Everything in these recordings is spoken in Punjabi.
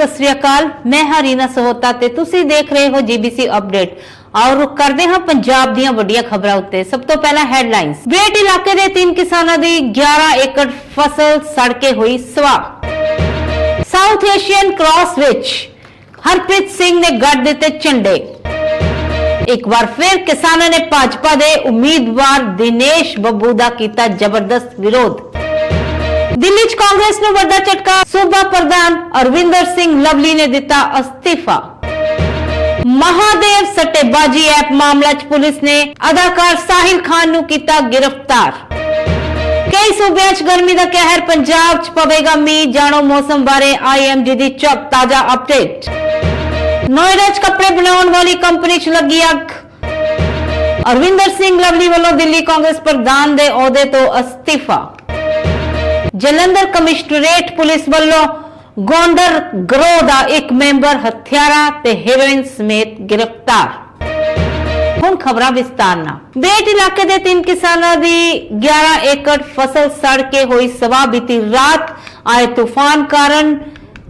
ਸਤਿ ਸ੍ਰੀ ਅਕਾਲ, ਮੈਂ ਹਰੀਨਾ ਸਹੋਤਾ ਤੇ ਤੁਸੀਂ ਦੇਖ ਰਹੇ ਹੋ ਜੀਬੀਸੀ ਅਪਡੇਟ ਆਓ ਰੁਕ ਕਰਦੇ ਹਾਂ ਪੰਜਾਬ ਦੀਆਂ ਵੱਡੀਆਂ ਖਬਰਾਂ ਉੱਤੇ। ਸਭ ਤੋਂ ਪਹਿਲਾਂ ਹੈਡਲਾਈਨਸ ਬੇਟ ਇਲਾਕੇ ਦੇ ਤਿੰਨ ਕਿਸਾਨਾਂ ਦੀ 11 ਏਕੜ ਫਸਲ ਸੜ ਕੇ ਹੋਈ ਸਵਾਹ। ਸਾਊਥ ਏਸ਼ੀਅਨ ਕ੍ਰਾਸ ਵਿੱਚ ਹਰਪ੍ਰੀਤ ਸਿੰਘ ਨੇ ਗੱਡ ਦਿੱਤੇ ਝੰਡੇ। ਇੱਕ ਵਾਰ ਫਿਰ ਕਿਸਾਨਾਂ ਨੇ ਭਾਜਪਾ ਦੇ ਉਮੀਦਵਾਰ ਦਿਨੇਸ਼ ਬੱਬੂ ਦਾ ਕੀਤਾ ਜ਼ਬਰਦਸਤ ਵਿਰੋਧ। ਦਿੱਲੀ 'ਚ ਕਾਂਗਰਸ ਨੂੰ ਵੱਡਾ ਝਟਕਾ, ਸੂਬਾ ਪ੍ਰਧਾਨ ਅਰਵਿੰਦਰ ਸਿੰਘ ਲਵਲੀ ਨੇ ਦਿੱਤਾ ਅਸਤੀਫਾ। ਮਹਾਦੇਵ ਸੱਟੇਬਾਜੀ ਐਪ ਮਾਮਲਾ 'ਚ ਪੁਲਿਸ ਨੇ ਅਦਾਕਾਰ ਸਾਹਿਲ ਖਾਨ ਨੂੰ ਕੀਤਾ ਗ੍ਰਿਫਤਾਰ। ਕਈ ਸੂਬਿਆਂ 'ਚ ਗਰਮੀ ਦਾ ਕਹਿਰ, ਪੰਜਾਬ 'ਚ ਪਵੇਗਾ ਮੀਂਹ, ਜਾਣੋ ਮੌਸਮ ਬਾਰੇ ਆਈਐਮਡੀ ਦੀ ਚੌਕ ਤਾਜ਼ਾ ਅਪਡੇਟ। ਨੋਇਡਾ 'ਚ ਕੱਪੜੇ ਬਣਾਉਣ ਵਾਲੀ ਕੰਪਨੀ 'ਚ ਲੱਗੀ ਅੱਗ। ਅਰਵਿੰਦਰ ਸਿੰਘ ਲਵਲੀ ਵੱਲੋਂ ਦਿੱਲੀ ਕਾਂਗਰਸ ਪ੍ਰਧਾਨ ਦੇ ਅਹੁਦੇ ਤੋਂ ਅਸਤੀਫਾ। ਜਲੰਧਰ ਕਮਿਸ਼ਨਰੇਟ ਪੁਲਿਸ ਵੱਲੋਂ ਗੋਂਡਰ ਗਰੋਹ ਦਾ ਇੱਕ ਮੈਂਬਰ ਹਥਿਆਰਾਂ ਤੇ ਹੈਰੋਇਨ ਸਮੇਤ ਗ੍ਰਿਫਤਾਰ। ਹੁਣ ਖਬਰਾਂ ਵਿਸਤਾਰ ਨਾਲ। ਬੇਟ ਇਲਾਕੇ ਦੇ ਤਿੰਨ ਕਿਸਾਨਾਂ ਦੀ 11 ਏਕੜ ਫਸਲ ਸੜ ਕੇ ਹੋਈ ਸਵਾ ਬੀਤੀ ਰਾਤ। ਆਏ ਤੂਫਾਨ ਕਾਰਨ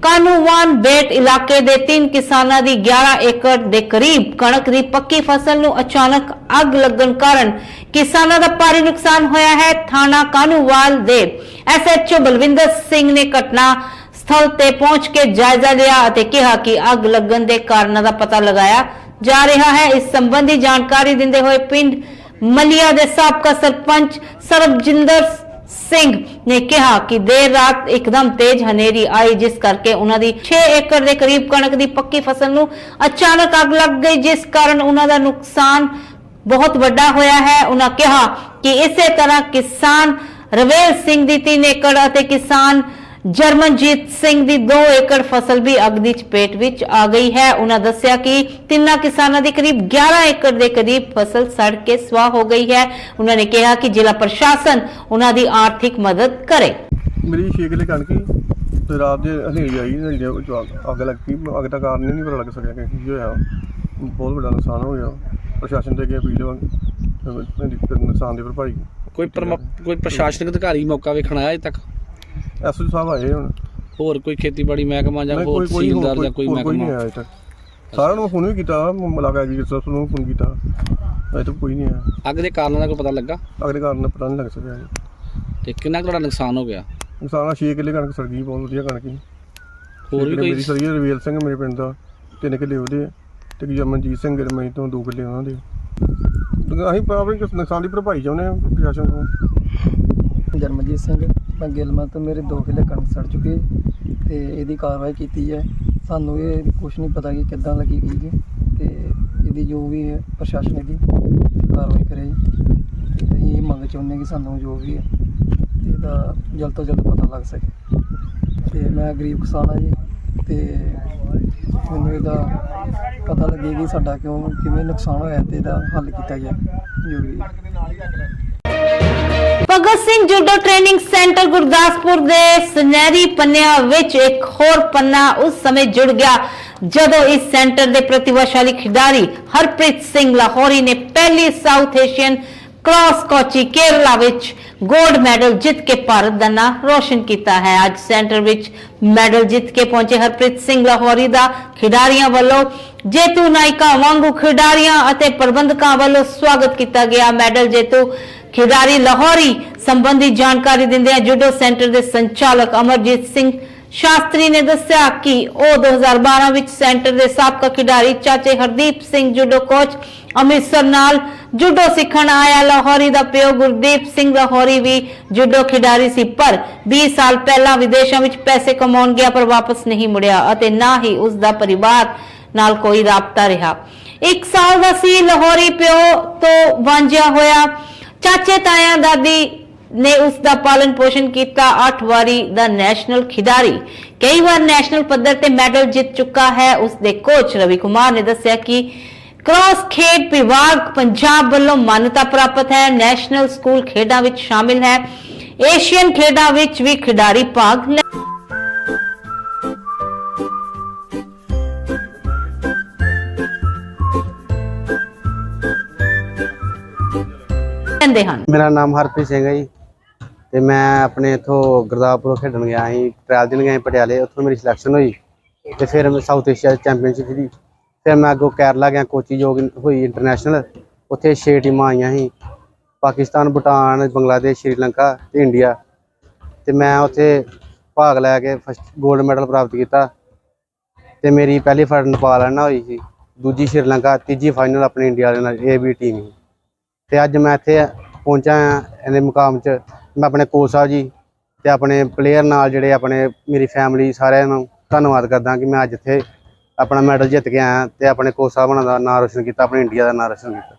ਕਾਨੂੰਵਾਨ ਬੇਟ ਇਲਾਕੇ ਦੇ ਤਿੰਨ ਕਿਸਾਨਾਂ ਦੀ 11 ਏਕੜ ਦੇ ਕਰੀਬ ਕਣਕ ਦੀ ਪੱਕੀ ਫਸਲ ਨੂੰ ਅਚਾਨਕ ਅੱਗ ਲੱਗਣ ਕਾਰਨ ਕਿਸਾਨਾਂ ਦਾ ਭਾਰੀ ਨੁਕਸਾਨ ਹੋਇਆ ਹੈ। ਥਾਣਾ ਕਾਨੂੰਵਾਲ ਦੇ ਐਸਐਚਓ ਬਲਵਿੰਦਰ ਸਿੰਘ ਨੇ ਘਟਨਾ ਸਥਲ ਤੇ ਪਹੁੰਚ ਕੇ ਜਾਇਜ਼ਾ ਲਿਆ ਅਤੇ ਕਿਹਾ ਕਿ ਅੱਗ ਲੱਗਣ ਦੇ ਕਾਰਨਾਂ ਦਾ ਪਤਾ ਲਗਾਇਆ ਜਾ ਰਿਹਾ ਹੈ। ਇਸ ਸੰਬੰਧੀ ਜਾਣਕਾਰੀ ਦਿੰਦੇ ਹੋਏ ਪਿੰਡ ਮਲਿਆ ਦੇ ਸਾਬਕਾ ਸਰਪੰਚ ਸਰਬਜਿੰਦਰ ਸਿੰਘ ਨੇ ਕਿਹਾ ਕਿ ਦੇਰ ਰਾਤ ਇੱਕਦਮ ਤੇਜ਼ ਹਨੇਰੀ ਆਈ, ਜਿਸ ਕਰਕੇ ਉਹਨਾਂ ਦੀ 6 ਏਕੜ ਦੇ ਕਰੀਬ ਕਣਕ ਦੀ ਪੱਕੀ ਫਸਲ ਨੂੰ ਅਚਾਨਕ ਅੱਗ ਲੱਗ ਗਈ, ਜਿਸ ਕਾਰਨ ਉਹਨਾਂ ਦਾ ਨੁਕਸਾਨ ਬਹੁਤ ਵੱਡਾ ਹੋਇਆ ਹੈ। ਉਹਨਾਂ ਕਿਹਾ ਕਿ ਇਸੇ ਤਰ੍ਹਾਂ ਕਿਸਾਨ ਰਵੇਲ ਸਿੰਘ ਦੀ 3 ਏਕੜ ਅਤੇ ਕਿਸਾਨ ਜਰਮਨਜੀਤ ਸਿੰਘ ਦੀ 2 ਏਕੜ ਫਸਲ ਵੀ ਅੱਗ ਦੀ ਚਪੇਟ ਵਿੱਚ ਆ ਗਈ ਹੈ। ਉਹਨਾਂ ਦੱਸਿਆ ਕਿ ਤਿੰਨਾਂ ਕਿਸਾਨਾਂ ਦੀ ਕਰੀਬ 11 ਏਕੜ ਦੇ ਕਰੀਬ ਫਸਲ ਸੜ ਕੇ ਸਵਾਹ ਹੋ ਗਈ ਹੈ। ਉਹਨਾਂ ਨੇ ਕਿਹਾ ਕਿ ਜ਼ਿਲ੍ਹਾ ਪ੍ਰਸ਼ਾਸਨ ਉਹਨਾਂ ਦੀ ਆਰਥਿਕ ਮਦਦ ਕਰੇ। ਮੇਰੀ ਕਿੱਲੇ ਕਣਕ ਤੇ ਰਾਤ ਦੇ ਹਨੇਰੀ ਆਈ ਹਨੇਰੀ ਵਿੱਚ ਅੱਗ- ਅੱਗ ਲੱਗ ਗਈ। ਅੱਗ ਦਾ ਕਾਰਨ ਹੀ ਨਹੀਂ ਪਤਾ ਲੱਗ ਸਕਿਆ ਕਿ ਕੀ ਹੋਇਆ। ਬਹੁਤ ਵੱਡਾ ਨੁਕਸਾਨ ਹੋ ਗਿਆ। ਪ੍ਰਸ਼ਾਸਨ ਦੇ ਅੱਗੇ ਅਪੀਲ ਵਾ ਨੁਕਸਾਨ ਦੀ ਭਰਪਾਈ ਕੋਈ ਪਰਮ- ਕੋਈ ਪ੍ਰਸ਼ਾਸਨਿਕ ਅਧਿਕਾਰੀ ਮੌਕਾ ਵੇਖਣ ਆਇਆ ਅਜੇ ਤੱਕ? ਐਸਓ ਸਾਹਿਬ ਆਏ ਹੁਣ। ਹੋਰ ਕੋਈ ਖੇਤੀਬਾੜੀ ਮਹਿਕਮਾ ਜਾਂ ਹੋਰ ਤਹਿਸੀਲਦਾਰ ਜਾਂ ਕੋਈ ਮਹਿਕਮਾ? ਸਾਰਿਆਂ ਨੂੰ ਫੋਨ ਵੀ ਕੀਤਾ ਮਲਾਕਾ ਜੀ ਸਭ ਨੂੰ ਫੋਨ ਕੀਤਾ। ਅਜੇ ਤੱਕ ਕੋਈ ਨਹੀਂ ਆਇਆ। ਅੱਗ ਦੇ ਕਾਰਨਾਂ ਦਾ ਕੋਈ ਪਤਾ ਲੱਗਾ? ਅਗਲੇ ਕਾਰਨ ਦਾ ਪਤਾ ਨਹੀਂ ਲੱਗ ਸਕਿਆ। ਤੇ ਕਿੰਨਾ ਕੁ ਤੁਹਾਡਾ ਨੁਕਸਾਨ ਹੋ ਗਿਆ? ਨੁਕਸਾਨ ਆ 6 ਕਿੱਲੇ ਕਣਕ ਸੜ ਗਈ ਬਹੁਤ ਵਧੀਆ ਕਣਕ ਸੀ ਹੋਰ ਵੀ ਮੇਰੀ ਕੋਈ ਸਰੀ ਰਵੀਲ ਸਿੰਘ ਮੇਰੇ ਪਿੰਡ ਦਾ। ਤਿੰਨ ਕਿੱਲੇ ਉਹਦੇ ਤੇ ਜਮਨਜੀਤ ਸਿੰਘ ਗਰਮਈ ਤੋਂ ਦੋ ਕਿੱਲੇ ਉਹਨਾਂ ਦੇ। ਅਸੀਂ ਆਪਣੀ ਕਿਸ ਨੁਕਸਾਨ ਦੀ ਭਰਪਾਈ ਚਾਹੁੰਦੇ ਹਾਂ ਪ੍ਰਸ਼ਾਸਨ ਤੋਂ। ਜਰਮਜੀਤ ਸਿੰਘ। ਮੈਂ ਗਿਲਮਾ ਤੋਂ ਮੇਰੇ 2 ਕਿੱਲੇ ਕਣਕ ਸੜ ਚੁੱਕੀ ਤੇ ਇਹਦੀ ਕਾਰਵਾਈ ਕੀਤੀ ਹੈ ਸਾਨੂੰ ਇਹ ਕੁਝ ਨਹੀਂ ਪਤਾ ਕਿ ਕਿੱਦਾਂ ਲੱਗੀ ਗਈ ਜੀ ਤੇ ਇਹਦੀ ਜੋ ਵੀ ਹੈ ਪ੍ਰਸ਼ਾਸਨ ਦੀ ਕਾਰਵਾਈ ਕਰੇ ਜੀ। ਤੇ ਅਸੀਂ ਇਹ ਮੰਗ ਚਾਹੁੰਦੇ ਕਿ ਸਾਨੂੰ ਜੋ ਵੀ ਹੈ ਇਹਦਾ ਜਲਦ ਤੋਂ ਜਲਦ ਪਤਾ ਲੱਗ ਸਕੇ। ਤੇ ਮੈਂ ਗਰੀਬ ਕਿਸਾਨ ਹਾਂ ਜੀ ਤੇ ਮੈਨੂੰ ਇਹਦਾ ਪਤਾ ਲੱਗੇ ਕਿ ਸਾਡਾ ਕਿਉਂ, ਕਿਵੇਂ ਨੁਕਸਾਨ ਹੋਇਆ ਤੇ ਇਹਦਾ ਹੱਲ ਕੀਤਾ ਜਾਏ। ਜੋ ਵੀ Bhagat Singh judo training centre Gurdaspur ਦੇ ਸੁਨਹਿਰੀ ਪੰਨਿਆਂ ਵਿੱਚ ਇੱਕ ਹੋਰ ਪੰਨਾ ਉਸ ਸਮੇਂ ਜੁੜ ਗਿਆ, ਜਦੋਂ ਇਸ ਸੈਂਟਰ ਦੇ ਪ੍ਰਤਿਭਾਸ਼ਾਲੀ ਖਿਡਾਰੀ ਹਰਪ੍ਰੀਤ ਸਿੰਘ ਲਾਹੌਰੀ ਨੇ ਪਹਿਲੀ South Asian cross Kochi Kerala ਵਿੱਚ 골ਡ ਮੈਡਲ ਜਿੱਤ ਕੇ ਭਾਰਤ ਦਾ ਨਾਮ ਰੋਸ਼ਨ ਕੀਤਾ ਹੈ। ਅੱਜ ਸੈਂਟਰ ਵਿੱਚ ਮੈਡਲ ਜਿੱਤ ਕੇ ਪਹੁੰਚੇ ਹਰਪ੍ਰੀਤ ਸਿੰਘ ਲਾਹੌਰੀ ਦਾ ਖਿਡਾਰੀਆਂ ਵੱਲੋਂ ਜੇਤੂ ਨਾਇਕਾ ਵਾਂਗੂ ਖਿਡਾਰੀਆਂ ਅਤੇ ਪ੍ਰਬੰਧਕਾਂ ਵੱਲੋਂ ਸਵਾਗਤ ਕੀਤਾ ਗਿਆ। ਮੈਡਲ ਜੇਤੂ ਖਿਡਾਰੀ ਲਾਹੌਰੀ ਸੰਬੰਧੀ ਜਾਣਕਾਰੀ ਦਿੰਦਿਆਂ ਜੂਡੋ ਸੈਂਟਰ ਦੇ ਸੰਚਾਲਕ ਅਮਰਜੀਤ ਸਿੰਘ ਸ਼ਾਸਤਰੀ ਨੇ ਦੱਸਿਆ ਕਿ ਉਹ 2012 ਵਿੱਚ ਸੈਂਟਰ ਦੇ ਸਾਬਕਾ ਖਿਡਾਰੀ ਚਾਚੇ ਹਰਦੀਪ ਸਿੰਘ ਜੂਡੋ ਕੋਚ ਅੰਮ੍ਰਿਤਸਰ ਨਾਲ ਜੂਡੋ ਸਿੱਖਣ ਆਇਆ। ਲਾਹੌਰੀ ਦਾ ਪਿਓ ਗੁਰਦੀਪ ਸਿੰਘ ਲਾਹੌਰੀ ਵੀ ਜੂਡੋ ਖਿਡਾਰੀ ਸੀ, ਪਰ 20 ਸਾਲ ਪਹਿਲਾਂ ਵਿਦੇਸ਼ਾਂ ਵਿੱਚ ਪੈਸੇ ਕਮਾਉਣ ਗਿਆ, ਪਰ ਵਾਪਸ ਨਹੀਂ ਮੁੜਿਆ ਅਤੇ ਨਾ ਹੀ ਉਸ ਦਾ ਪਰਿਵਾਰ ਨਾਲ ਕੋਈ ਰਾਬਤਾ ਰਿਹਾ। ਇੱਕ ਸਾਲ ਦਾ ਸੀ ਲਾਹੌਰੀ ਪਿਓ ਤੋਂ ਵਾਂਝਿਆ ਹੋਇਆ। ਚਾਚੇ ਤਾਇਆ ਦਾਦੀ ਨੇ ਉਸ ਦਾ ਪਾਲਣ ਪੋਸ਼ਣ ਕੀਤਾ 8 ਵਾਰੀ ਦਾ ਨੈਸ਼ਨਲ ਖਿਡਾਰੀ। ਕਈ ਵਾਰ ਨੈਸ਼ਨਲ ਪੱਧਰ ਤੇ ਮੈਡਲ ਜਿੱਤ ਚੁੱਕਾ ਹੈ, ਉਸ ਦੇ ਕੋਚ ਰਵੀ ਕੁਮਾਰ ਨੇ ਦੱਸਿਆ ਕਿ ਕ੍ਰਾਸ ਖੇਡ ਵਿਭਾਗ ਪੰਜਾਬ ਵੱਲੋਂ ਮਾਨਤਾ ਪ੍ਰਾਪਤ ਹੈ, ਨੈਸ਼ਨਲ ਸਕੂਲ ਖੇਡਾਂ ਵਿੱਚ ਸ਼ਾਮਿਲ ਹੈ। ਏਸ਼ੀਅਨ ਖੇਡਾਂ ਵਿੱਚ ਵੀ ਖਿਡਾਰੀ ਭਾਗ ਲੈ ਲੈਂਦੇ ਹਨ। ਮੇਰਾ ਨਾਮ ਹਰਪ੍ਰੀਤ ਸਿੰਘ ਹੈ ਜੀ। ਤੇ ਮੈਂ ਆਪਣੇ ਇਥੋਂ ਗੁਰਦਾਸਪੁਰ ਖੇਡਣ ਗਿਆ ਸੀ। ਟ੍ਰਾਇਲ ਦੇਣ ਗਿਆ ਸੀ ਪਟਿਆਲੇ। ਉੱਥੋਂ ਮੇਰੀ ਸਿਲੈਕਸ਼ਨ ਹੋਈ। ਤੇ ਫਿਰ ਮੈਂ ਸਾਊਥ ਏਸ਼ੀਆ ਚੈਂਪੀਅਨਸ਼ਿਪ ਦੀ ਫਿਰ ਮੈਂ ਅੱਗੋਂ ਕੇਰਲਾ ਗਿਆ। ਕੋਚੀ ਜੋ ਹੋਈ ਇੰਟਰਨੈਸ਼ਨਲ। ਉੱਥੇ ਛੇ ਟੀਮਾਂ ਆਈਆਂ ਸੀ। ਪਾਕਿਸਤਾਨ, ਭੂਟਾਨ, ਬੰਗਲਾਦੇਸ਼, ਸ਼੍ਰੀਲੰਕਾ ਤੇ ਇੰਡੀਆ। ਤੇ ਮੈਂ ਉੱਥੇ ਭਾਗ ਲੈ ਕੇ ਫਸਟ 골ਡ ਮੈਡਲ ਪ੍ਰਾਪਤ ਕੀਤਾ। ਤੇ ਮੇਰੀ ਪਹਿਲੀ ਫਾਈਟ ਨੇਪਾਲ ਨਾਲ ਹੋਈ ਸੀ। ਦੂਜੀ ਸ਼੍ਰੀਲੰਕਾ, ਤੀਜੀ ਫਾਈਨਲ ਆਪਣੇ ਇੰਡੀਆ ਦੇ ਨਾਲ ਇਹ ਵੀ ਟੀਮ ਸੀ ਤੇ ਅੱਜ ਮੈਂ ਇੱਥੇ ਪਹੁੰਚਾ ਹਾਂ ਇਹਦੇ ਮੁਕਾਮ 'ਚ। ਮੈਂ ਆਪਣੇ ਕੋਚ ਸਾਹਿਬ ਜੀ ਤੇ ਆਪਣੇ ਪਲੇਅਰ ਨਾਲ ਜਿਹੜੇ ਆਪਣੇ ਮੇਰੀ ਫੈਮਿਲੀ ਸਾਰਿਆਂ ਨੂੰ ਧੰਨਵਾਦ ਕਰਦਾ ਕਿ ਮੈਂ ਅੱਜ ਇੱਥੇ ਆਪਣਾ ਮੈਡਲ ਜਿੱਤ ਕੇ ਆਇਆ ਤੇ ਆਪਣੇ ਕੋਚ ਸਾਹਿਬਾਂ ਦਾ ਨਾਮ ਰੋਸ਼ਨ ਕੀਤਾ ਆਪਣੀ ਇੰਡੀਆ ਦਾ ਨਾਮ ਰੋਸ਼ਨ ਕੀਤਾ।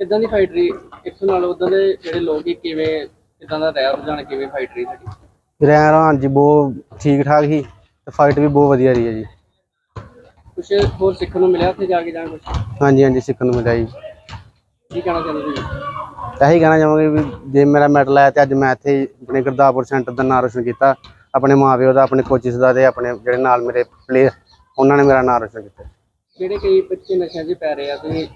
ਕਿੱਦਾਂ ਦੀ ਫਾਈਟ ਰਹੀ? ਇੱਥੋਂ ਨਾਲ ਉਦੋਂ ਦੇ ਜਿਹੜੇ ਲੋਕ ਹੀ ਕਿਵੇਂ ਕਿੱਦਾਂ ਦਾ ਰਿਹਾ ਰੁਝਾਨ ਕਿਵੇਂ ਫਾਈਟ ਰਹੀ ਸਾਡੀ? ਰਹਿਣ ਰਹਾਨ ਜੀ ਬਹੁਤ ਠੀਕ ਠਾਕ ਸੀ ਤੇ ਫਾਈਟ ਵੀ ਬਹੁਤ ਵਧੀਆ ਰਹੀ ਹੈ ਜੀ। ਕੁਛ ਹੋਰ ਸਿੱਖਣ ਨੂੰ ਮਿਲਿਆ ਉੱਥੇ ਜਾ ਕੇ ਜਾਂ ਕੁਛ? ਹਾਂਜੀ ਹਾਂਜੀ ਸਿੱਖਣ ਨੂੰ ਮਿਲਿਆ ਜੀ। ਕੀ ਕਹਿਣਾ ਚਾਹੁੰਦੇ ਤੁਸੀਂ? ਇਹੀ ਕਹਿਣਾ ਚਾਹਾਂਗੇ ਵੀ ਜੇ ਮੇਰਾ ਮੈਡਲ ਆਇਆ ਤੇ ਅੱਜ ਮੈਂ ਇੱਥੇ ਆਪਣੇ ਗੁਰਦਾਸਪੁਰ ਸੈਂਟਰ ਦਾ ਨਾਮ ਰੋਸ਼ਨ ਕੀਤਾ ਆਪਣੇ ਮਾਪਿਓ ਦਾ ਆਪਣੇ ਕੋਚਿਸ ਦਾ ਤੇ ਆਪਣੇ ਜਿਹੜੇ ਨਾਲ ਮੇਰੇ ਪਲੇਅਰ ਉਹਨਾਂ ਨੇ ਮੇਰਾ ਨਾਮ ਰੋਸ਼ਨ ਕੀਤਾ। ਜਿਹੜੇ ਕਈ ਬੱਚੇ ਨਸ਼ਿਆਂ 'ਚ ਪੈ ਰਹੇ ਆ ਤੁਸੀਂ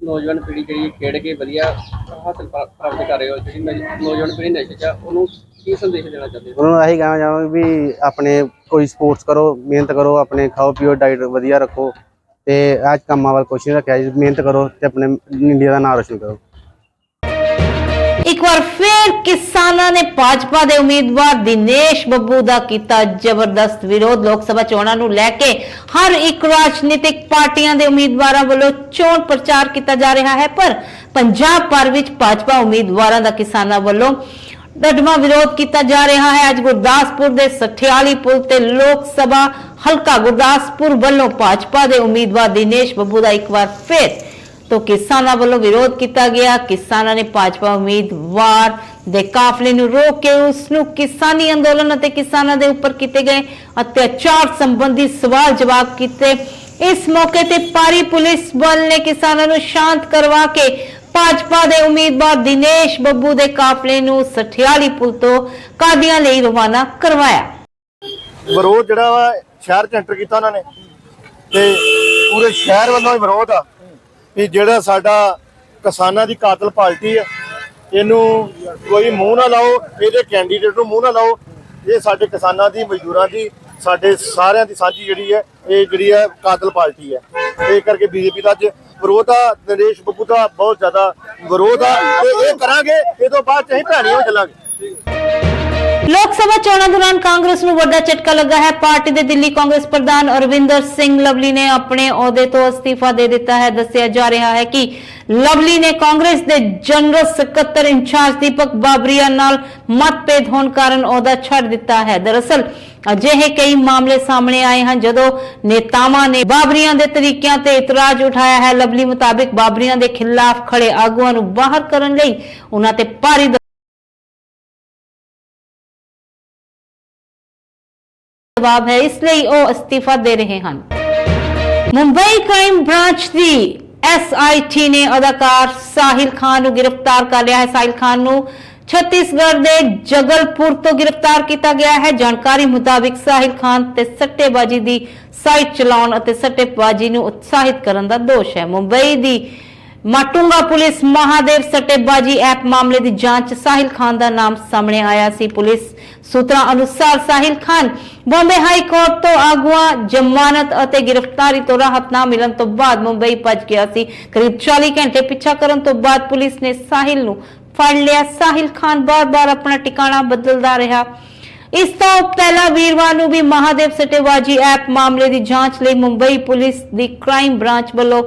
ਨੌਜਵਾਨ ਪੀੜ੍ਹੀ ਜਿਹੜੀ ਖੇਡ ਕੇ ਵਧੀਆ ਹਾਸਲ ਪ੍ਰਾ- ਪ੍ਰਾਪਤ ਕਰ ਰਹੇ ਹੋ ਜਿਹੜੀ ਨੌਜਵਾਨ ਪੀੜ੍ਹੀ ਨਸ਼ੇ 'ਚ ਉਹਨੂੰ ਕੀ ਸੰਦੇਸ਼ ਦੇਣਾ ਚਾਹੁੰਦੇ ਹੋ? ਉਹਨਾਂ ਇਹੀ ਕਹਿਣਾ ਚਾਹਾਂਗੇ ਵੀ ਆਪਣੇ ਕੋਈ ਸਪੋਰਟਸ ਕਰੋ ਮਿਹਨਤ ਕਰੋ ਆਪਣੇ ਖਾਓ ਪੀਓ ਡਾਈਟ ਵਧੀਆ ਰੱਖੋ। ਤੇ ਅੱਜ ਕੰਮਾਂ ਵੱਲ ਕੁਛ ਨਹੀਂ ਰੱਖਿਆ ਜੀ। ਮਿਹਨਤ ਕਰੋ ਤੇ ਆਪਣੇ ਇੰਡੀਆ ਦਾ ਨਾਮ ਰੋਸ਼ਨ ਕਰੋ। ਇੱਕ ਵਾਰ ਫਿਰ ਕਿਸਾਨਾਂ ਨੇ ਭਾਜਪਾ ਦੇ ਉਮੀਦਵਾਰ ਦਿਨੇਸ਼ ਬੱਬੂ ਦਾ ਕੀਤਾ ਜ਼ਬਰਦਸਤ ਵਿਰੋਧ। ਲੋਕ ਸਭਾ ਚੋਣਾਂ ਨੂੰ ਲੈ ਕੇ ਹਰ ਇੱਕ ਰਾਜਨੀਤਿਕ ਪਾਰਟੀਆਂ ਦੇ ਉਮੀਦਵਾਰਾਂ ਵੱਲੋਂ ਚੋਣ ਪ੍ਰਚਾਰ ਕੀਤਾ ਜਾ ਰਿਹਾ ਹੈ। ਪਰ ਪੰਜਾਬ ਭਰ ਵਿੱਚ ਭਾਜਪਾ ਉਮੀਦਵਾਰਾਂ ਦਾ ਕਿਸਾਨਾਂ ਵੱਲੋਂ ਡਟਵਾ ਵਿਰੋਧ ਕੀਤਾ ਜਾ ਰਿਹਾ ਹੈ। ਅੱਜ ਗੁਰਦਾਸਪੁਰ ਦੇ ਸਠਿਆਲੀ ਪੁਲ ਤੇ ਲੋਕ ਸਭਾ ਹਲਕਾ ਗੁਰਦਾਸਪੁਰ ਵੱਲੋਂ ਭਾਜਪਾ ਦੇ ਉਮੀਦਵਾਰ ਦਿਨੇਸ਼ ਬੱਬੂ ਦਾ ਇੱਕ ਵਾਰ ਫਿਰ ਤੋਂ ਕਿਸਾਨਾਂ ਵੱਲੋਂ ਵਿਰੋਧ ਕੀਤਾ ਗਿਆ। ਕਿਸਾਨਾਂ ਨੇ ਭਾਜਪਾ ਉਮੀਦਵਾਰ ਦੇ ਕਾਫਲੇ ਨੂੰ ਰੋਕ ਕੇ ਉਸ ਨੂੰ ਕਿਸਾਨੀ ਅੰਦੋਲਨ ਅਤੇ ਕਿਸਾਨਾਂ ਦੇ ਉੱਪਰ ਕੀਤੇ ਗਏ ਅਤਿਆਚਾਰ ਸੰਬੰਧੀ ਸਵਾਲ ਜਵਾਬ ਕੀਤੇ। ਇਸ ਮੌਕੇ ਤੇ ਪਾਰੀ ਪੁਲਿਸ ਬਲ ਨੇ ਕਿਸਾਨਾਂ ਨੂੰ ਸ਼ਾਂਤ ਕਰਵਾ ਕੇ ਭਾਜਪਾ ਦੇ ਉਮੀਦਵਾਰ ਦਿਨੇਸ਼ ਬੱਬੂ ਦੇ ਕਾਫਲੇ ਨੂੰ ਸਠਿਆਲੀ ਪੁਲ ਤੋਂ ਕਾਦੀਆਂ ਲਈ ਰਵਾਨਾ ਕਰਵਾਇਆ। ਵਿਰੋਧ ਜਿਹੜਾ ਵਾ ਸ਼ਹਿਰ ਚ ਐਂਟਰ ਕੀਤਾ ਉਹਨਾਂ ਨੇ। ਤੇ ਪੂਰੇ ਸ਼ਹਿਰ ਵੱਲੋਂ ਹੀ ਵਿਰੋਧ ਆ ਵੀ ਜਿਹੜਾ ਸਾਡਾ ਕਿਸਾਨਾਂ ਦੀ ਕਾਤਲ ਪਾਰਟੀ ਆ, ਇਹਨੂੰ ਕੋਈ ਮੂੰਹ ਨਾ ਲਾਓ, ਇਹਦੇ ਕੈਂਡੀਡੇਟ ਨੂੰ ਮੂੰਹ ਨਾ ਲਾਓ। ਇਹ ਸਾਡੇ ਕਿਸਾਨਾਂ ਦੀ, ਮਜ਼ਦੂਰਾਂ ਦੀ, ਸਾਡੇ ਸਾਰਿਆਂ ਦੀ ਸਾਂਝੀ ਜਿਹੜੀ ਹੈ ਇਹ ਜਿਹੜੀ ਹੈ ਕਾਤਲ ਪਾਰਟੀ ਹੈ ਇਹ ਕਰਕੇ ਬੀਜੇਪੀ ਦਾ ਅੱਜ ਵਿਰੋਧ ਆ, ਨਰੇਸ਼ ਬੱਬੂ ਦਾ ਬਹੁਤ ਜ਼ਿਆਦਾ ਵਿਰੋਧ ਆ। ਤੇ ਇਹ ਕਰਾਂਗੇ, ਇਹ ਤੋਂ ਬਾਅਦ ਅਸੀਂ ਭੈਣੀਆਂ ਹੋ ਚੱਲਾਂਗੇ। ਲੋਕ ਸਭਾ ਚੋਣਾਂ ਦੌਰਾਨ ਕਾਂਗਰਸ ਨੂੰ ਵੱਡਾ ਝਟਕਾ ਲੱਗਾ ਹੈ। ਪਾਰਟੀ ਦੇ ਦਿੱਲੀ ਕਾਂਗਰਸ ਪ੍ਰਧਾਨ ਅਰਵਿੰਦਰ ਸਿੰਘ ਲਵਲੀ ਨੇ ਆਪਣੇ ਅਹੁਦੇ ਤੋਂ ਅਸਤੀਫਾ ਦੇ ਦਿੱਤਾ ਹੈ। ਦੱਸਿਆ ਜਾ ਰਿਹਾ ਹੈ ਕਿ ਲਵਲੀ ਨੇ ਕਾਂਗਰਸ ਦੇ ਜਨਰਲ ਸਕੱਤਰ ਇੰਚਾਰਜ ਦੀਪਕ ਬਾਬਰੀਆ ਨਾਲ ਮਤਭੇਦ ਹੋਣ ਕਾਰਨ ਅਹੁਦਾ ਛੱਡ ਦਿੱਤਾ ਹੈ। ਦਰਅਸਲ, ਅਜਿਹੇ ਕਈ ਮਾਮਲੇ ਸਾਹਮਣੇ ਆਏ ਹਨ, ਜਦੋਂ ਨੇਤਾਵਾਂ ਨੇ ਬਾਬਰੀਆਂ ਦੇ ਤਰੀਕਿਆਂ ਤੇ ਇਤਰਾਜ਼ ਉਠਾਇਆ ਹੈ। ਲਵਲੀ ਮੁਤਾਬਿਕ ਬਾਬਰੀਆਂ ਦੇ ਖਿਲਾਫ ਖੜੇ ਆਗੂਆਂ ਨੂੰ ਬਾਹਰ ਕਰਨ ਲਈ ਉਹਨਾਂ ਤੇ ਭਾਰੀ ਜਵਾਬ ਹੈ, ਇਸ ਲਈ ਉਹ ਅਸਤੀਫਾ ਦੇ ਰਹੇ ਹਨ। ਮੁੰਬਈ ਕ੍ਰਾਈਮ ਬ੍ਰਾਂਚ ਦੀ ਐਸਆਈਟੀ ਨੇ ਅਦਾਕਾਰ ਸਾਹਿਲ ਖਾਨ ਨੂੰ ਗ੍ਰਿਫਤਾਰ ਕਰ ਲਿਆ ਹੈ। ਸਾਹਿਲ ਖਾਨ ਨੂੰ ਛੱਤੀਸਗੜ੍ਹ ਦੇ ਜਗਲਪੁਰ ਤੋਂ ਗ੍ਰਿਫਤਾਰ ਕੀਤਾ ਗਿਆ ਹੈ। ਜਾਣਕਾਰੀ ਮੁਤਾਬਿਕ ਸਾਹਿਲ ਖਾਨ ਤੇ ਸੱਟੇਬਾਜ਼ੀ ਦੀ ਸਾਈਟ ਚਲਾਉਣ ਅਤੇ ਸੱਟੇਬਾਜ਼ੀ ਨੂੰ ਉਤਸ਼ਾਹਿਤ ਕਰਨ ਦਾ ਦੋਸ਼ ਹੈ। ਮੁੰਬਈ ਦੀ ਮਾਟੁੰਗਾ ਪੁਲਿਸ ਮਹਾਦੇਵ ਸੱਟੇਬਾਜ਼ੀ ਐਪ ਮਾਮਲੇ ਦੀ ਜਾਂਚ, ਸਾਹਿਲ ਖਾਨ ਦਾ ਨਾਮ ਸਾਹਮਣੇ ਆਇਆ ਸੀ। ਪੁਲਿਸ ਸੂਤਰਾਂ ਅਨੁਸਾਰ ਸਾਹਿਲ ਖਾਨ ਬੰਬੇ ਹਾਈ ਕੋਰਟ ਤੋਂ ਆਗੂਆਂ, ਜ਼ਮਾਨਤ ਅਤੇ ਗ੍ਰਿਫਤਾਰੀ ਤੋਂ ਰਾਹਤ ਨਾ ਮਿਲਣ ਤੋਂ ਬਾਅਦ ਮੁੰਬਈ ਭੱਜ ਗਿਆ ਸੀ। ਕਰੀਬ 40 ਘੰਟੇ ਪਿੱਛਾ ਕਰਨ ਤੋਂ ਬਾਅਦ ਪੁਲਿਸ ਨੇ ਸਾਹਿਲ ਨੂੰ ਫੜ ਲਿਆ। ਸਾਹਿਲ ਖਾਨ ਬਾਰ-ਬਾਰ ਆਪਣਾ ਟਿਕਾਣਾ ਬਦਲਦਾ ਰਿਹਾ। ਇਸ ਤੋਂ ਪਹਿਲਾਂ ਵੀਰਵਾਰ ਨੂੰ ਵੀ ਮਹਾਦੇਵ ਸੱਟੇਬਾਜ਼ੀ ਐਪ ਮਾਮਲੇ ਦੀ ਜਾਂਚ ਲਈ ਮੁੰਬਈ ਪੁਲਿਸ ਦੀ ਕ੍ਰਾਈਮ ਬ੍ਰਾਂਚ ਵੱਲੋਂ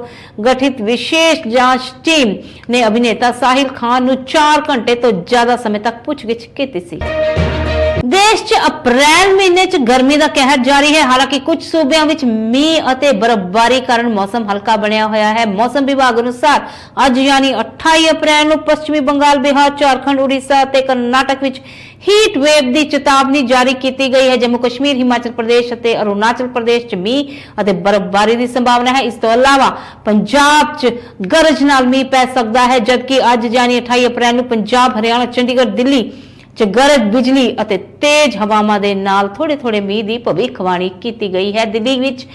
ਗਠਿਤ ਵਿਸ਼ੇਸ਼ ਜਾਂਚ ਟੀਮ ਨੇ ਅਭਿਨੇਤਾ ਸਾਹਿਲ ਖਾਨ ਨੂੰ 4 ਘੰਟੇ ਤੋਂ ਜ਼ਿਆਦਾ ਸਮੇਂ ਤੱਕ ਪੁੱਛਗਿੱਛ ਕੀਤੀ ਸੀ। ਦੇਸ਼ 'ਚ ਅਪ੍ਰੈਲ ਮਹੀਨੇ 'ਚ ਗਰਮੀ ਦਾ ਕਹਿਰ ਜਾਰੀ ਹੈ। ਹਾਲਾਂਕਿ ਕੁਝ ਸੂਬਿਆਂ ਵਿੱਚ ਮੀਂਹ ਅਤੇ ਬਰਫ਼ਬਾਰੀ ਕਾਰਨ ਮੌਸਮ ਹਲਕਾ ਬਣਿਆ ਹੋਇਆ ਹੈ। ਮੌਸਮ ਵਿਭਾਗ ਅਨੁਸਾਰ ਅੱਜ ਯਾਨੀ 28 ਅਪ੍ਰੈਲ ਨੂੰ ਪੱਛਮੀ ਬੰਗਾਲ, ਬਿਹਾਰ, ਝਾਰਖੰਡ, ਉੜੀਸਾ ਅਤੇ ਕਰਨਾਟਕ ਵਿੱਚ ਹੀਟ ਵੇਵ ਦੀ ਚੇਤਾਵਨੀ ਜਾਰੀ ਕੀਤੀ ਗਈ ਹੈ। ਜੰਮੂ ਕਸ਼ਮੀਰ, ਹਿਮਾਚਲ ਪ੍ਰਦੇਸ਼ ਅਤੇ ਅਰੁਣਾਚਲ ਪ੍ਰਦੇਸ਼ 'ਚ ਮੀਂਹ ਅਤੇ ਬਰਫ਼ਬਾਰੀ ਦੀ ਸੰਭਾਵਨਾ ਹੈ। ਇਸ ਤੋਂ ਇਲਾਵਾ ਪੰਜਾਬ 'ਚ ਗਰਜ ਨਾਲ ਮੀਂਹ ਪੈ ਸਕਦਾ ਹੈ, ਜਦਕਿ ਅੱਜ ਯਾਨੀ 28 ਅਪ੍ਰੈਲ ਨੂੰ ਪੰਜਾਬ, ਹਰਿਆਣਾ, ਚੰਡੀਗੜ੍ਹ, ਦਿੱਲੀ ਚ ਗਰਜ ਬਿਜਲੀ ਅਤੇ ਤੇਜ਼ ਹਵਾਵਾਂ ਦੇ ਨਾਲ ਥੋੜੇ ਥੋੜੇ ਮੀਂਹ ਦੀ ਭਵਿੱਖਬਾਣੀ ਕੀਤੀ ਗਈ ਹੈ। ਦਿੱਲੀ ਵਿੱਚ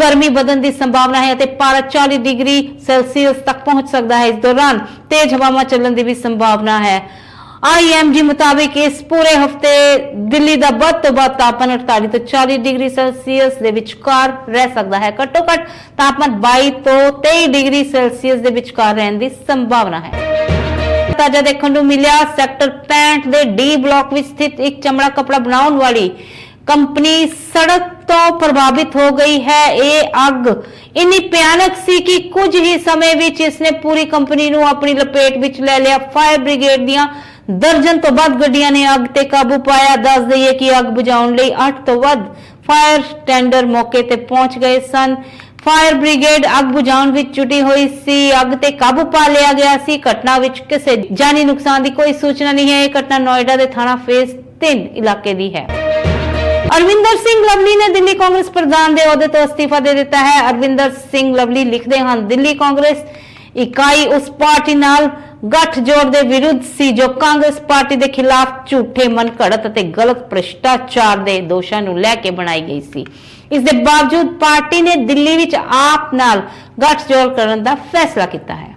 ਗਰਮੀ ਵਧਣ ਦੀ ਸੰਭਾਵਨਾ ਹੈ ਅਤੇ ਪਾਰਾ 40 ਡਿਗਰੀ ਸੈਲਸੀਅਸ ਤੱਕ ਪਹੁੰਚ ਸਕਦਾ ਹੈ। ਇਸ ਦੌਰਾਨ ਤੇਜ਼ ਹਵਾਵਾਂ ਚੱਲਣ ਦੀ ਵੀ ਸੰਭਾਵਨਾ ਹੈ। ਆਈਐਮਜੀ ਮੁਤਾਬਿਕ ਇਸ ਪੂਰੇ ਹਫ਼ਤੇ ਦਿੱਲੀ ਦਾ ਵੱਧ ਤੋਂ ਵੱਧ ਤਾਪਮਾਨ 48 ਤੋਂ 40 ਡਿਗਰੀ ਸੈਲਸੀਅਸ ਦੇ ਵਿਚਕਾਰ ਰਹਿ ਸਕਦਾ ਹੈ। ਘੱਟੋ ਘੱਟ ਤਾਪਮਾਨ 22 ਤੋਂ 23 ਡਿਗਰੀ ਸੈਲਸੀਅਸ ਦੇ ਵਿਚਕਾਰ ਰਹਿਣ ਦੀ ਸੰਭਾਵਨਾ ਹੈ। ਤਾਜਾ ਦੇਖਣ ਨੂੰ ਮਿਲਿਆ, ਸੈਕਟਰ 65 ਦੇ ਡੀ ਬਲਾਕ ਵਿੱਚ ਸਥਿਤ ਇੱਕ ਚਮੜਾ ਕਪੜਾ ਬਣਾਉਣ ਵਾਲੀ ਕੰਪਨੀ ਸੜਕ ਤੋਂ ਪ੍ਰਭਾਵਿਤ ਹੋ ਗਈ ਹੈ। ਇਹ ਅੱਗ ਇੰਨੀ ਭਿਆਨਕ ਸੀ ਕਿ ਕੁਝ ਹੀ ਸਮੇਂ ਵਿੱਚ ਇਸਨੇ ਪੂਰੀ ਕੰਪਨੀ ਨੂੰ ਆਪਣੀ ਲਪੇਟ ਵਿੱਚ ਲੈ ਲਿਆ। ਫਾਇਰ ਬ੍ਰਿਗੇਡ ਦੀਆਂ ਦਰਜਨ ਤੋਂ ਵੱਧ ਗੱਡੀਆਂ ਨੇ ਅੱਗ ਤੇ ਕਾਬੂ ਪਾਇਆ। ਦੱਸ ਦਈਏ ਕਿ ਅੱਗ ਬੁਝਾਉਣ ਲਈ 8 ਤੋਂ ਵੱਧ ਫਾਇਰ ਟੈਂਡਰ ਮੌਕੇ ਤੇ ਪਹੁੰਚ ਗਏ ਸਨ। ਫਾਇਰ ਬ੍ਰਿਗੇਡ ਅੱਗ ਬੁਝਾਉਣ ਵਿੱਚ ਜੁਟੀ ਹੋਈ ਸੀ। ਅੱਗ ਤੇ ਕਾਬੂ ਪਾ ਲਿਆ ਗਿਆ ਸੀ। ਘਟਨਾ ਵਿੱਚ ਕਿਸੇ ਜਾਨੀ ਨੁਕਸਾਨ ਦੀ ਕੋਈ ਸੂਚਨਾ ਨਹੀਂ ਹੈ। ਇਹ ਘਟਨਾ ਨੋਇਡਾ ਦੇ ਥਾਣਾ ਫੇਸ 3 ਇਲਾਕੇ ਦੀ ਹੈ। ਅਰਵਿੰਦਰ ਸਿੰਘ ਲਵਲੀ ਨੇ ਦਿੱਲੀ ਕਾਂਗਰਸ ਪ੍ਰਧਾਨ ਦੇ ਅਹੁਦੇ ਤੋਂ ਅਸਤੀਫਾ ਦੇ ਦਿੱਤਾ ਹੈ। ਅਰਵਿੰਦਰ ਸਿੰਘ ਲਵਲੀ ਲਿਖਦੇ ਹਨ, ਦਿੱਲੀ ਕਾਂਗਰਸ ਇਕਾਈ ਉਸ ਪਾਰਟੀ ਨਾਲ ਗੱਠਜੋੜ ਦੇ ਵਿਰੁੱਧ ਸੀ ਜੋ ਕਾਂਗਰਸ ਪਾਰਟੀ ਦੇ ਖਿਲਾਫ ਝੂਠੇ ਮਨਘੜਤ ਅਤੇ ਗਲਤ ਭ੍ਰਿਸ਼ਟਾਚਾਰ ਦੇ ਦੋਸ਼ਾਂ ਨੂੰ ਲੈ ਕੇ ਬਣਾਈ ਗਈ ਸੀ। ਇਸ ਦੇ ਬਾਵਜੂਦ ਪਾਰਟੀ ਨੇ ਦਿੱਲੀ ਵਿੱਚ ਆਪ ਨਾਲ ਗੱਠਜੋੜ ਕਰਨ ਦਾ ਫੈਸਲਾ ਕੀਤਾ ਹੈ।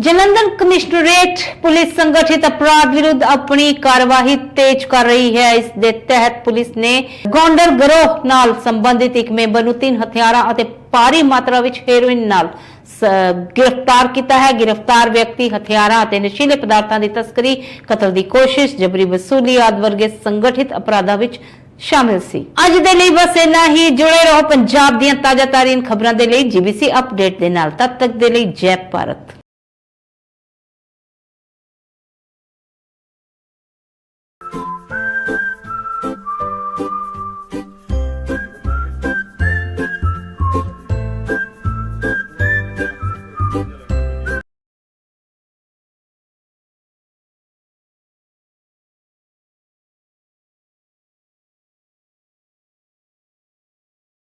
ਜਲੰਧਰ ਕਮਿਸ਼ਨਰੇਟ ਪੁਲਿਸ ਸੰਗਠਿਤ ਅਪਰਾਧ ਵਿਰੁੱਧ ਆਪਣੀ ਕਾਰਵਾਈ ਤੇਜ਼ ਕਰ ਰਹੀ ਹੈ। ਇਸ ਦੇ ਤਹਿਤ ਪੁਲਿਸ ਨੇ ਗੌਂਡਰ ਗਰੋਹ ਨਾਲ ਸੰਬੰਧਿਤ ਇੱਕ ਮੈਂਬਰ ਨੂੰ ਤਿੰਨ ਹਥਿਆਰਾਂ ਅਤੇ ਭਾਰੀ ਮਾਤਰਾ ਵਿੱਚ ਹੈਰੋਇਨ ਨਾਲ ਗ੍ਰਿਫਤਾਰ ਕੀਤਾ ਹੈ। ਗ੍ਰਿਫਤਾਰ ਵਿਅਕਤੀ ਹਥਿਆਰਾਂ ਅਤੇ ਨਸ਼ੀਲੇ ਪਦਾਰਥਾਂ ਦੀ ਤਸਕਰੀ ਕਤਲ ਦੀ ਕੋਸ਼ਿਸ਼, ਜਬਰੀ ਵਸੂਲੀ ਆਦਿ ਵਰਗੇ ਸੰਗਠਿਤ ਅਪਰਾਧਾਂ ਵਿੱਚ ਸ਼ਾਮਿਲ ਸੀ। ਅੱਜ ਦੇ ਲਈ ਬਸ ਇੰਨਾ ਹੀ। ਜੁੜੇ ਰਹੋ ਪੰਜਾਬ ਦੀਆਂ ਤਾਜ਼ਾ ਤਾਰੀਨ ਖਬਰਾਂ ਦੇ ਲਈ ਜੀਬੀਸੀ ਅਪਡੇਟ ਦੇ ਨਾਲ। ਤਦ ਤੱਕ ਦੇ ਲਈ ਜੈ ਭਾਰਤ।